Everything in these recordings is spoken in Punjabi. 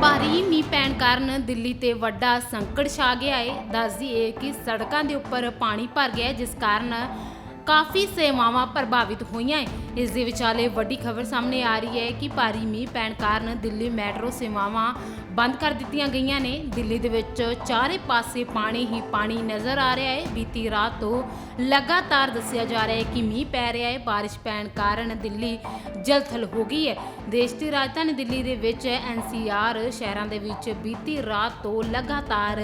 ਭਾਰੀ ਮੀਂਹ ਪੈਣ ਕਾਰਨ ਦਿੱਲੀ ਤੇ ਵੱਡਾ ਸੰਕਟ ਛਾ ਗਿਆ ਹੈ ਦੱਸਦੀ ਹੈ ਕਿ ਸੜਕਾਂ ਦੇ ਉੱਪਰ ਪਾਣੀ ਭਰ ਗਿਆ ਹੈ, ਜਿਸ ਕਾਰਨ ਕਾਫੀ ਸੇਵਾਵਾਂ ਪ੍ਰਭਾਵਿਤ ਹੋਈਆਂ ਹੈ। ਇਸ ਦੇ ਵਿਚਾਲੇ ਵੱਡੀ ਖਬਰ ਸਾਹਮਣੇ ਆ ਰਹੀ ਹੈ ਕਿ ਭਾਰੀ ਮੀਂਹ ਪੈਣ ਕਾਰਨ ਦਿੱਲੀ ਮੈਟਰੋ ਸੇਵਾਵਾਂ ਬੰਦ ਕਰ ਦਿੱਤੀਆਂ ਗਈਆਂ ਨੇ। ਦਿੱਲੀ ਦੇ ਵਿੱਚ ਚਾਰੇ ਪਾਸੇ ਪਾਣੀ ਹੀ ਪਾਣੀ ਨਜ਼ਰ ਆ ਰਿਹਾ ਹੈ। ਬੀਤੀ ਰਾਤ ਤੋਂ ਲਗਾਤਾਰ ਦੱਸਿਆ ਜਾ ਰਿਹਾ ਹੈ ਕਿ ਮੀਂਹ ਪੈ ਰਿਹਾ ਹੈ। ਬਾਰਿਸ਼ ਪੈਣ ਕਾਰਨ ਦਿੱਲੀ ਜਲਥਲ ਹੋ ਗਈ ਹੈ। ਦੇਸ਼ ਦੀ ਰਾਜਧਾਨੀ ਦਿੱਲੀ ਦੇ ਵਿੱਚ ਐਨਸੀਆਰ ਸ਼ਹਿਰਾਂ ਦੇ ਵਿੱਚ ਬੀਤੀ ਰਾਤ ਤੋਂ ਲਗਾਤਾਰ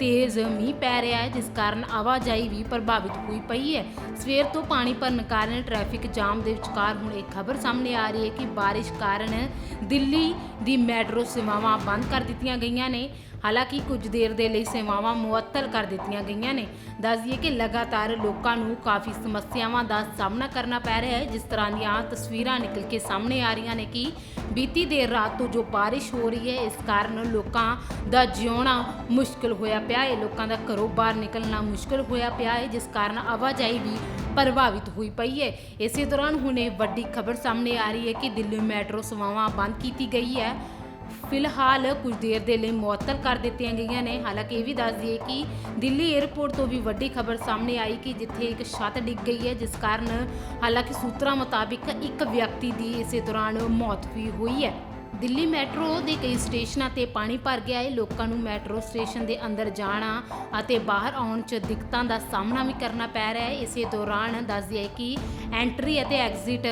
ਤੇਜ਼ ਮੀਂਹ ਪੈ ਰਿਹਾ ਹੈ, ਜਿਸ ਕਾਰਨ ਆਵਾਜਾਈ ਵੀ ਪ੍ਰਭਾਵਿਤ ਹੋਈ ਪਈ ਹੈ। ਸਵੇਰ ਤੋਂ ਪਾਣੀ ਭਰਨ ਕਾਰਨ ਟ੍ਰੈਫਿਕ ਜਾਮ ਦੇ ਵਿਚਕਾਰ ਹੁਣ ਇੱਕ ਖਬਰ ਸਾਹਮਣੇ ਆ ਰਹੀ ਹੈ ਕਿ ਬਾਰਿਸ਼ ਕਾਰਨ ਦਿੱਲੀ ਦੀ ਮੈਟਰੋ ਸੇਵਾਵਾਂ ਬੰਦ ਕਰ ਦਿੱਤੀਆਂ ਗਈਆਂ ਨੇ। ਹਾਲਾਂਕਿ ਕੁਝ ਦੇਰ ਦੇ ਲਈ ਸੇਵਾਵਾਂ ਮੁਅੱਤਲ ਕਰ ਦਿੱਤੀਆਂ ਗਈਆਂ ਨੇ। ਦੱਸ ਦਈਏ ਕਿ ਲਗਾਤਾਰ ਲੋਕਾਂ ਨੂੰ ਕਾਫੀ ਸਮੱਸਿਆਵਾਂ ਦਾ ਸਾਹਮਣਾ ਕਰਨਾ ਪੈ ਰਿਹਾ ਹੈ, ਜਿਸ ਤਰ੍ਹਾਂ ਦੀਆਂ ਤਸਵੀਰਾਂ ਨਿਕਲ ਕੇ ਸਾਹਮਣੇ ਆ ਰਹੀਆਂ ਨੇ ਕਿ ਬੀਤੀ ਦੇਰ ਰਾਤ ਤੋਂ ਜੋ ਬਾਰਿਸ਼ ਹੋ ਰਹੀ ਹੈ, ਇਸ ਕਾਰਨ ਲੋਕਾਂ ਦਾ ਜਿਉਣਾ ਮੁਸ਼ਕਲ ਹੋਇਆ ਪਿਆ ਹੈ। ਲੋਕਾਂ ਦਾ ਘਰੋਂ ਬਾਹਰ ਨਿਕਲਣਾ ਮੁਸ਼ਕਲ ਹੋਇਆ ਪਿਆ ਹੈ, ਜਿਸ ਕਾਰਨ ਆਵਾਜਾਈ ਵੀ ਪ੍ਰਭਾਵਿਤ ਹੋਈ ਪਈ ਹੈ। ਇਸੇ ਦੌਰਾਨ ਹੁਣੇ ਵੱਡੀ ਖਬਰ ਸਾਹਮਣੇ ਆ ਰਹੀ ਹੈ ਕਿ ਦਿੱਲੀ ਮੈਟਰੋ ਸੇਵਾਵਾਂ ਬੰਦ ਕੀਤੀ ਗਈ ਹੈ। ਫਿਲਹਾਲ ਕੁਝ ਦੇਰ ਦੇ ਲਈ ਮੁਅੱਤਲ ਕਰ ਦਿੱਤੀਆਂ ਗਈਆਂ ਨੇ। ਹਾਲਾਂਕਿ ਇਹ ਵੀ ਦੱਸ ਦਈਏ ਕਿ ਦਿੱਲੀ 에ਅਰਪੋਰਟ ਤੋਂ ਵੀ ਵੱਡੀ ਖਬਰ ਸਾਹਮਣੇ ਆਈ ਕਿ ਜਿੱਥੇ ਇੱਕ ਛੱਤ ਡਿੱਗ ਗਈ ਹੈ, ਜਿਸ ਕਾਰਨ ਹਾਲਾਂਕਿ ਸੂਤਰਾਂ ਮੁਤਾਬਿਕ ਇੱਕ ਵਿਅਕਤੀ ਦੀ ਇਸੇ ਦੌਰਾਨ ਮੌਤ ਵੀ ਹੋਈ ਹੈ। ਦਿੱਲੀ ਮੈਟਰੋ ਦੇ ਕਈ ਸਟੇਸ਼ਨਾਂ ਤੇ ਪਾਣੀ ਭਰ ਗਿਆ ਹੈ। ਲੋਕਾਂ ਨੂੰ ਮੈਟਰੋ ਸਟੇਸ਼ਨ ਦੇ ਅੰਦਰ ਜਾਣਾ ਅਤੇ ਬਾਹਰ ਆਉਣ 'ਚ ਦਿੱਕਤਾਂ ਦਾ ਸਾਹਮਣਾ ਵੀ ਕਰਨਾ ਪੈ ਰਿਹਾ ਹੈ। ਇਸੇ ਦੌਰਾਨ ਦੱਸ ਦਈਏ ਕਿ ਐਂਟਰੀ ਅਤੇ ਐਗਜ਼ਿਟ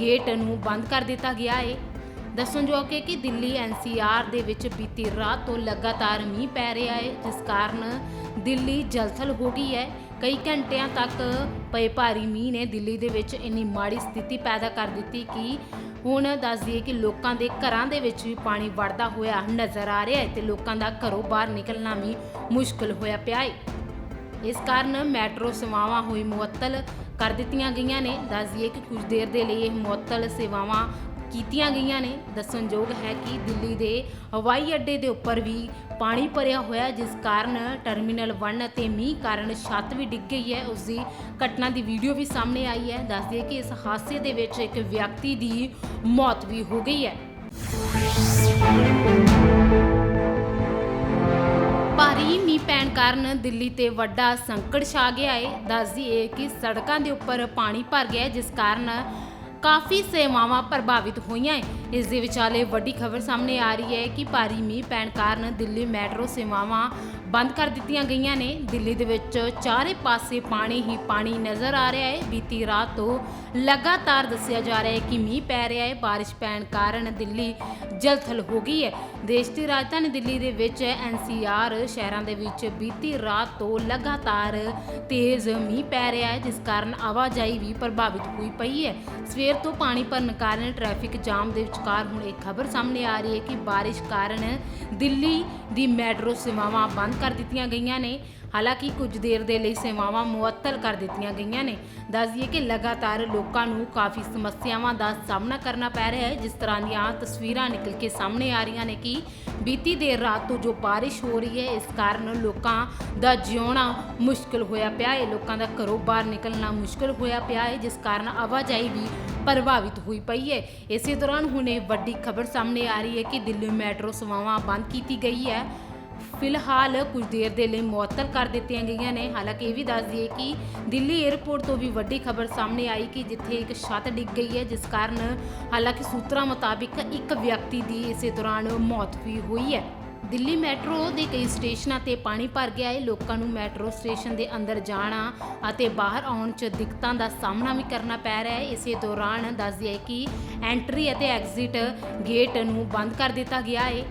ਗੇਟ ਨੂੰ ਬੰਦ ਕਰ ਦਿੱਤਾ ਗਿਆ ਹੈ। ਦੱਸਣਯੋਗ ਹੈ ਕਿ ਦਿੱਲੀ ਐਨਸੀਆਰ ਦੇ ਵਿੱਚ ਬੀਤੀ ਰਾਤ ਤੋਂ ਲਗਾਤਾਰ ਮੀਂਹ ਪੈ ਰਿਹਾ ਹੈ, ਜਿਸ ਕਾਰਨ ਦਿੱਲੀ ਜਲਥਲ ਹੋ ਗਈ ਹੈ। ਕਈ ਘੰਟਿਆਂ ਤੱਕ ਪਏ ਭਾਰੀ ਮੀਂਹ ਨੇ ਦਿੱਲੀ ਦੇ ਵਿੱਚ ਇੰਨੀ ਮਾੜੀ ਸਥਿਤੀ ਪੈਦਾ ਕਰ ਦਿੱਤੀ ਕਿ ਹੁਣ ਦੱਸ ਦਈਏ ਕਿ ਲੋਕਾਂ ਦੇ ਘਰਾਂ ਦੇ ਵਿੱਚ ਵੀ ਪਾਣੀ ਵੜਦਾ ਹੋਇਆ ਨਜ਼ਰ ਆ ਰਿਹਾ ਹੈ ਤੇ ਲੋਕਾਂ ਦਾ ਘਰੋਂ ਬਾਹਰ ਨਿਕਲਣਾ ਵੀ ਮੁਸ਼ਕਲ ਹੋਇਆ ਪਿਆ ਹੈ। ਇਸ ਕਾਰਨ ਮੈਟਰੋ ਸੇਵਾਵਾਂ ਹੋਈ ਮੁਅੱਤਲ ਕਰ ਦਿੱਤੀਆਂ ਗਈਆਂ ਨੇ। ਦੱਸ ਦਈਏ ਕਿ ਕੁਝ ਦੇਰ ਦੇ ਲਈ ਇਹ ਮੁਅੱਤਲ ਸੇਵਾਵਾਂ ਕੀਤੀਆਂ ਗਈਆਂ ਨੇ। ਦੱਸਣਯੋਗ ਹੈ ਕਿ ਦਿੱਲੀ ਦੇ ਹਵਾਈ ਅੱਡੇ ਦੇ ਉੱਪਰ ਵੀ ਪਾਣੀ ਭਰਿਆ ਹੋਇਆ, ਜਿਸ ਕਾਰਨ ਟਰਮੀਨਲ 1 ਅਤੇ ਮੀਂਹ ਕਾਰਨ ਛੱਤ ਵੀ ਡਿੱਗ ਗਈ ਹੈ। ਉਸ ਦੀ ਘਟਨਾ ਦੀ ਵੀਡੀਓ ਵੀ ਸਾਹਮਣੇ ਆਈ ਹੈ। ਦੱਸ ਦਈਏ ਕਿ ਇਸ ਹਾਦਸੇ ਦੇ ਵਿੱਚ ਇੱਕ ਵਿਅਕਤੀ ਦੀ ਮੌਤ ਵੀ ਹੋ ਗਈ ਹੈ। ਭਾਰੀ ਮੀਂਹ ਪੈਣ ਕਾਰਨ ਦਿੱਲੀ ਤੇ ਵੱਡਾ ਸੰਕਟ ਛਾ ਗਿਆ ਹੈ ਦੱਸਦੀ ਹੈ ਕਿ ਸੜਕਾਂ ਦੇ ਉੱਪਰ ਪਾਣੀ ਭਰ ਗਿਆ ਜਿਸ ਕਾਰਨ ਕਾਫੀ ਸੇਵਾਵਾਂ ਪ੍ਰਭਾਵਿਤ ਹੋਈਆਂ ਹੈ। ਇਸ ਦੇ ਵਿਚਾਲੇ ਵੱਡੀ ਖਬਰ ਸਾਹਮਣੇ ਆ ਰਹੀ ਹੈ ਕਿ ਭਾਰੀ ਮੀਂਹ ਪੈਣ ਕਾਰਨ ਦਿੱਲੀ ਮੈਟਰੋ ਸੇਵਾਵਾਂ ਬੰਦ ਕਰ ਦਿੱਤੀਆਂ ਗਈਆਂ ਨੇ। ਦਿੱਲੀ ਦੇ ਵਿੱਚ ਚਾਰੇ ਪਾਸੇ ਪਾਣੀ ਹੀ ਪਾਣੀ ਨਜ਼ਰ ਆ ਰਿਹਾ ਹੈ। ਬੀਤੀ ਰਾਤ ਤੋਂ ਲਗਾਤਾਰ ਦੱਸਿਆ ਜਾ ਰਿਹਾ ਹੈ ਕਿ ਮੀਂਹ ਪੈ ਰਿਹਾ ਹੈ। ਬਾਰਿਸ਼ ਪੈਣ ਕਾਰਨ ਦਿੱਲੀ ਜਲਥਲ ਹੋ ਗਈ ਹੈ। ਦੇਸ਼ ਦੀ ਰਾਜਧਾਨੀ ਦਿੱਲੀ ਦੇ ਵਿੱਚ ਐਨਸੀਆਰ ਸ਼ਹਿਰਾਂ ਦੇ ਵਿੱਚ ਬੀਤੀ ਰਾਤ ਤੋਂ ਲਗਾਤਾਰ ਤੇਜ਼ ਮੀਂਹ ਪੈ ਰਿਹਾ ਹੈ, ਜਿਸ ਕਾਰਨ ਆਵਾਜਾਈ ਵੀ ਪ੍ਰਭਾਵਿਤ ਹੋਈ ਪਈ ਹੈ। ਸਵੇਰ ਤੋਂ ਪਾਣੀ ਭਰਨ ਕਾਰਨ ਟ੍ਰੈਫਿਕ ਜਾਮ ਦੇ ਵਿਚਕਾਰ ਹੁਣ ਇੱਕ ਖਬਰ ਸਾਹਮਣੇ ਆ ਰਹੀ ਹੈ ਕਿ ਬਾਰਿਸ਼ ਕਾਰਨ ਦਿੱਲੀ ਦੀ ਮੈਟਰੋ ਸੇਵਾਵਾਂ ਬੰਦ ਕਰ ਦਿੱਤੀਆਂ ਗਈਆਂ ਨੇ। ਹਾਲਾਂਕਿ ਕੁਝ ਦੇਰ ਦੇ ਲਈ ਸੇਵਾਵਾਂ ਮੁਅੱਤਲ ਕਰ ਦਿੱਤੀਆਂ ਗਈਆਂ ਨੇ। ਦੱਸ ਦਈਏ ਕਿ ਲਗਾਤਾਰ ਲੋਕਾਂ ਨੂੰ ਕਾਫੀ ਸਮੱਸਿਆਵਾਂ ਦਾ ਸਾਹਮਣਾ ਕਰਨਾ ਪੈ ਰਿਹਾ ਹੈ। ਜਿਸ ਤਰ੍ਹਾਂ ਦੀਆਂ ਤਸਵੀਰਾਂ ਨਿਕਲ ਕੇ ਸਾਹਮਣੇ ਆ ਰਹੀਆਂ ਨੇ ਕਿ ਬੀਤੀ ਦੇਰ ਰਾਤ ਤੋਂ ਜੋ ਬਾਰਿਸ਼ ਹੋ ਰਹੀ ਹੈ, ਇਸ ਕਾਰਨ ਲੋਕਾਂ ਦਾ ਜਿਉਣਾ ਮੁਸ਼ਕਲ ਹੋਇਆ ਪਿਆ ਹੈ। ਲੋਕਾਂ ਦਾ ਘਰੋਂ ਬਾਹਰ ਨਿਕਲਣਾ ਮੁਸ਼ਕਲ ਹੋਇਆ ਪਿਆ ਹੈ, ਜਿਸ ਕਾਰਨ ਆਵਾਜਾਈ ਵੀ ਪ੍ਰਭਾਵਿਤ ਹੋਈ ਪਈ ਹੈ। ਇਸੇ ਦੌਰਾਨ ਹੁਣੇ ਵੱਡੀ ਖਬਰ ਸਾਹਮਣੇ ਆ ਰਹੀ ਹੈ ਕਿ ਦਿੱਲੀ ਮੈਟਰੋ ਸੇਵਾਵਾਂ ਬੰਦ ਕੀਤੀ ਗਈ ਹੈ। ਫਿਲਹਾਲ ਕੁਝ ਦੇਰ ਦੇ ਲਈ ਮੁਅੱਤਲ ਕਰ ਦਿੱਤੀਆਂ ਗਈਆਂ ਨੇ। ਹਾਲਾਂਕਿ ਇਹ ਵੀ ਦੱਸ ਦਈਏ ਕਿ ਦਿੱਲੀ 에ਅਰਪੋਰਟ ਤੋਂ ਵੀ ਵੱਡੀ ਖਬਰ ਸਾਹਮਣੇ ਆਈ ਕਿ ਜਿੱਥੇ ਇੱਕ ਛੱਤ ਡਿੱਗ ਗਈ ਹੈ, ਜਿਸ ਕਾਰਨ ਹਾਲਾਂਕਿ ਸੂਤਰਾਂ ਮੁਤਾਬਿਕ ਇੱਕ ਵਿਅਕਤੀ ਦੀ ਇਸੇ ਦੌਰਾਨ ਮੌਤ ਵੀ ਹੋਈ ਹੈ। ਦਿੱਲੀ ਮੈਟਰੋ ਦੇ ਕਈ ਸਟੇਸ਼ਨਾਂ ਤੇ ਪਾਣੀ ਭਰ ਗਿਆ ਹੈ। ਲੋਕਾਂ ਨੂੰ ਮੈਟਰੋ ਸਟੇਸ਼ਨ ਦੇ ਅੰਦਰ ਜਾਣਾ ਅਤੇ ਬਾਹਰ ਆਉਣ 'ਚ ਦਿੱਕਤਾਂ ਦਾ ਸਾਹਮਣਾ ਵੀ ਕਰਨਾ ਪੈ ਰਿਹਾ ਹੈ। ਇਸੇ ਦੌਰਾਨ ਦੱਸ ਦਈਏ ਕਿ ਐਂਟਰੀ ਅਤੇ ਐਗਜ਼ਿਟ ਗੇਟ ਨੂੰ ਬੰਦ ਕਰ ਦਿੱਤਾ ਗਿਆ ਹੈ।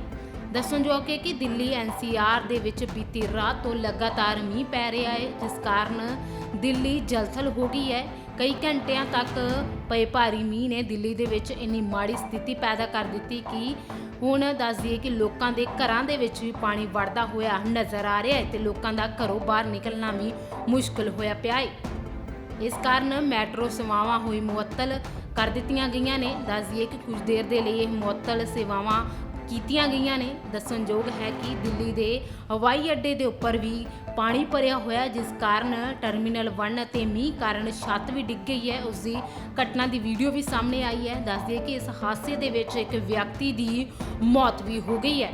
ਦੱਸਣਯੋਗ ਹੈ ਕਿ ਦਿੱਲੀ ਐਨਸੀਆਰ ਦੇ ਵਿੱਚ ਬੀਤੀ ਰਾਤ ਤੋਂ ਲਗਾਤਾਰ ਮੀਂਹ ਪੈ ਰਿਹਾ ਹੈ, ਜਿਸ ਕਾਰਨ ਦਿੱਲੀ ਜਲਥਲ ਹੋ ਗਈ ਹੈ। ਕਈ ਘੰਟਿਆਂ ਤੱਕ ਪਏ ਭਾਰੀ ਮੀਂਹ ਨੇ ਦਿੱਲੀ ਦੇ ਵਿੱਚ ਇੰਨੀ ਮਾੜੀ ਸਥਿਤੀ ਪੈਦਾ ਕਰ ਦਿੱਤੀ ਕਿ ਹੁਣ ਦੱਸ ਦਈਏ ਕਿ ਲੋਕਾਂ ਦੇ ਘਰਾਂ ਦੇ ਵਿੱਚ ਵੀ ਪਾਣੀ ਵੜਦਾ ਹੋਇਆ ਨਜ਼ਰ ਆ ਰਿਹਾ ਹੈ ਤੇ ਲੋਕਾਂ ਦਾ ਘਰੋਂ ਬਾਹਰ ਨਿਕਲਣਾ ਵੀ ਮੁਸ਼ਕਲ ਹੋਇਆ ਪਿਆ ਹੈ। ਇਸ ਕਾਰਨ ਮੈਟਰੋ ਸੇਵਾਵਾਂ ਹੋਈ ਮੁਅੱਤਲ ਕਰ ਦਿੱਤੀਆਂ ਗਈਆਂ ਨੇ। ਦੱਸ ਦਈਏ ਕਿ ਕੁਝ ਦੇਰ ਦੇ ਲਈ ਇਹ ਮੁਅੱਤਲ ਸੇਵਾਵਾਂ ਕੀਤੀਆਂ ਗਈਆਂ ਨੇ। ਦੱਸਣਯੋਗ ਹੈ ਕਿ ਦਿੱਲੀ ਦੇ ਹਵਾਈ ਅੱਡੇ ਦੇ ਉੱਪਰ ਵੀ ਪਾਣੀ ਭਰਿਆ ਹੋਇਆ, ਜਿਸ ਕਾਰਨ ਟਰਮੀਨਲ 1 ਅਤੇ ਮੀਂਹ ਕਾਰਨ ਛੱਤ ਵੀ ਡਿੱਗ ਗਈ ਹੈ। ਉਸ ਦੀ ਘਟਨਾ ਦੀ ਵੀਡੀਓ ਵੀ ਸਾਹਮਣੇ ਆਈ ਹੈ। ਦੱਸਦੇ ਕਿ ਇਸ ਹਾਦਸੇ ਦੇ ਵਿੱਚ ਇੱਕ ਵਿਅਕਤੀ ਦੀ ਮੌਤ ਵੀ ਹੋ ਗਈ ਹੈ।